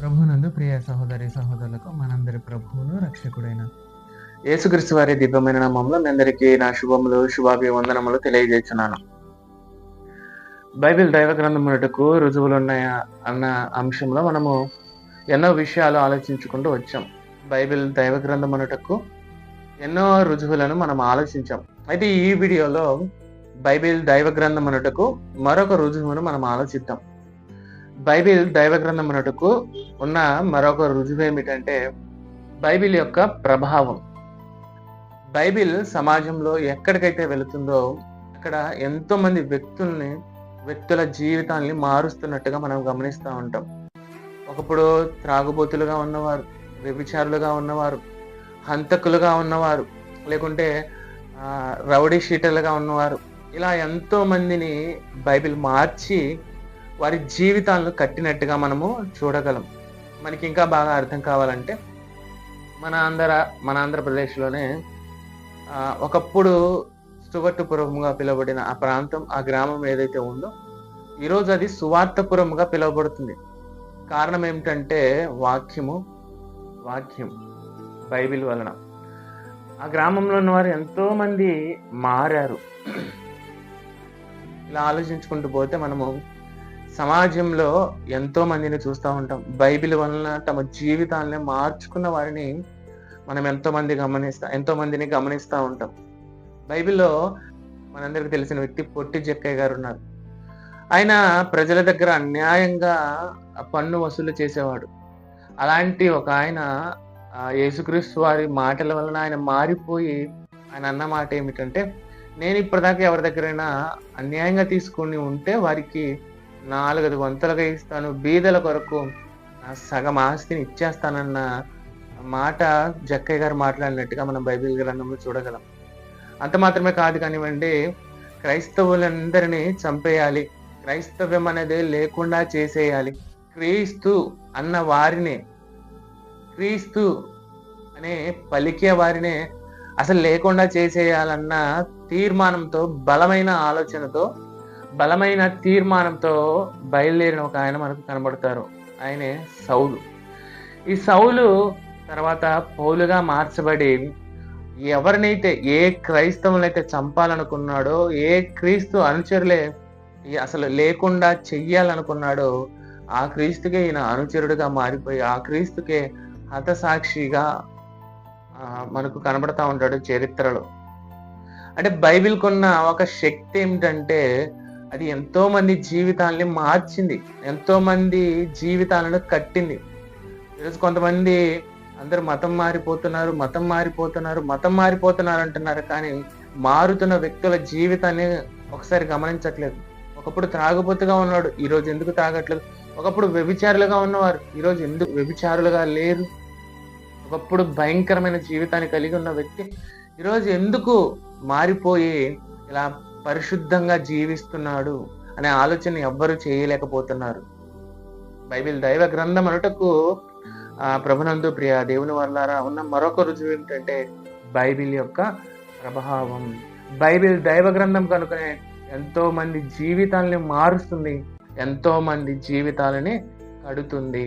ప్రభునందు ప్రియ సహోదరి సహోదరులకు మనందరి ప్రభువును రక్షకుడైన యేసుక్రీస్తు వారి దివ్యమైన నామంలో మీ అందరికీ నా శుభములు శుభాభివందనములు తెలియజేస్తున్నాను. బైబిల్ దైవ గ్రంథమునటకు రుజువులు ఉన్నాయా అన్న అంశంలో మనము ఎన్నో విషయాలు ఆలోచించుకుంటూ వచ్చాం. బైబిల్ దైవ గ్రంథమునటకు ఎన్నో రుజువులను మనం ఆలోచించాం. అయితే ఈ వీడియోలో బైబిల్ దైవ గ్రంథమునటకు మరొక రుజువును మనం ఆలోచిద్దాం. బైబిల్ దైవ గ్రంథమునకు ఉన్న మరొక రుజువు ఏమిటంటే బైబిల్ యొక్క ప్రభావం. బైబిల్ సమాజంలో ఎక్కడికైతే వెళుతుందో అక్కడ ఎంతో మంది వ్యక్తుల్ని వ్యక్తుల జీవితాన్ని మారుస్తున్నట్టుగా మనం గమనిస్తూ ఉంటాం. ఒకప్పుడు త్రాగుబోతులుగా ఉన్నవారు వ్యభిచారులుగా ఉన్నవారు హంతకులుగా ఉన్నవారు లేకుంటే రౌడీ షీటర్లుగా ఉన్నవారు ఇలా ఎంతో మందిని బైబిల్ మార్చి వారి జీవితాలను కట్టినట్టుగా మనము చూడగలం. మనకి ఇంకా బాగా అర్థం కావాలంటే మన ఆంధ్ర మన ఆంధ్రప్రదేశ్లోనే ఒకప్పుడు సువర్టపురంగా పిలువబడిన ఆ ప్రాంతం ఆ గ్రామం ఏదైతే ఉందో ఈరోజు అది సువార్తపురంగా పిలువబడుతుంది. కారణం ఏమిటంటే వాక్యము వాక్యం బైబిల్ వలన. ఆ గ్రామంలో ఉన్న వారు ఎంతో మంది మారారు. ఇలా ఆలోచించుకుంటూ పోతే మనము సమాజంలో ఎంతో మందిని చూస్తూ ఉంటాం. బైబిల్ వలన తమ జీవితాలని మార్చుకున్న వారిని మనం ఎంతో మంది గమనిస్తా ఎంతో మందిని గమనిస్తూ ఉంటాం. బైబిల్లో మనందరికి తెలిసిన వ్యక్తి పొట్టి జక్కయ్య గారు ఉన్నారు. ఆయన ప్రజల దగ్గర అన్యాయంగా పన్ను వసూలు చేసేవాడు. అలాంటి ఒక ఆయన యేసుక్రీస్తు వారి మాటల వలన ఆయన మారిపోయి ఆయన అన్న మాట ఏమిటంటే నేను ఇప్పటిదాకా ఎవరి దగ్గరైనా అన్యాయంగా తీసుకుని ఉంటే వారికి నాలుగైదు వంతులుగా ఇస్తాను. బీదల కొరకు నా సగం ఆస్తిని ఇచ్చేస్తానన్న మాట జక్కయ్య గారు మాట్లాడినట్టుగా మనం బైబిల్ గ్రంథంలో చూడగలం. అంత మాత్రమే కాదు కానివ్వండి క్రైస్తవులందరినీ చంపేయాలి. క్రైస్తవ్యం అనేది లేకుండా చేసేయాలి. క్రీస్తు అన్న వారిని క్రీస్తు అనే పలికే వారినే అసలు లేకుండా చేసేయాలన్న తీర్మానంతో బలమైన ఆలోచనతో బలమైన తీర్మానంతో బయలుదేరిన ఒక ఆయన మనకు కనబడతారు. ఆయనే సౌలు. ఈ సౌలు తర్వాత పౌలుగా మార్చబడి ఎవరినైతే ఏ క్రైస్తవులైతే చంపాలనుకున్నాడో ఏ క్రీస్తు అనుచరులే ఈ అసలు లేకుండా చెయ్యాలనుకున్నాడో ఆ క్రీస్తుకే ఈయన అనుచరుడుగా మారిపోయి ఆ క్రీస్తుకే హతసాక్షిగా మనకు కనబడతా ఉంటాడు చరిత్రలో. అంటే బైబిల్కున్న ఒక శక్తి ఏమిటంటే అది ఎంతో మంది జీవితాలని మార్చింది. ఎంతో మంది జీవితాలను కట్టింది. ఈరోజు కొంతమంది అందరు మతం మారిపోతున్నారు మతం మారిపోతున్నారు మతం మారిపోతున్నారు అంటున్నారు కానీ మారుతున్న వ్యక్తుల జీవితాన్ని ఒకసారి గమనించట్లేదు. ఒకప్పుడు త్రాగుబోతుగా ఉన్నాడు ఈరోజు ఎందుకు తాగట్లేదు ఒకప్పుడు వ్యభిచారులుగా ఉన్నవారు ఈరోజు ఎందుకు వ్యభిచారులుగా లేరు? ఒకప్పుడు భయంకరమైన జీవితాన్ని కలిగి ఉన్న వ్యక్తి ఈరోజు ఎందుకు మారిపోయి ఇలా పరిశుద్ధంగా జీవిస్తున్నాడు అనే ఆలోచన ఎవ్వరు చేయలేకపోతున్నారు. బైబిల్ దైవ గ్రంథం అనుటకు ఆ ప్రభునందు ప్రియ దేవుని వల్లారా ఉన్న మరొక రుజువు ఏమిటంటే బైబిల్ యొక్క ప్రభావం. బైబిల్ దైవ గ్రంథం కనుకనే ఎంతో మంది జీవితాలని మారుస్తుంది ఎంతో మంది జీవితాలని కడుతుంది.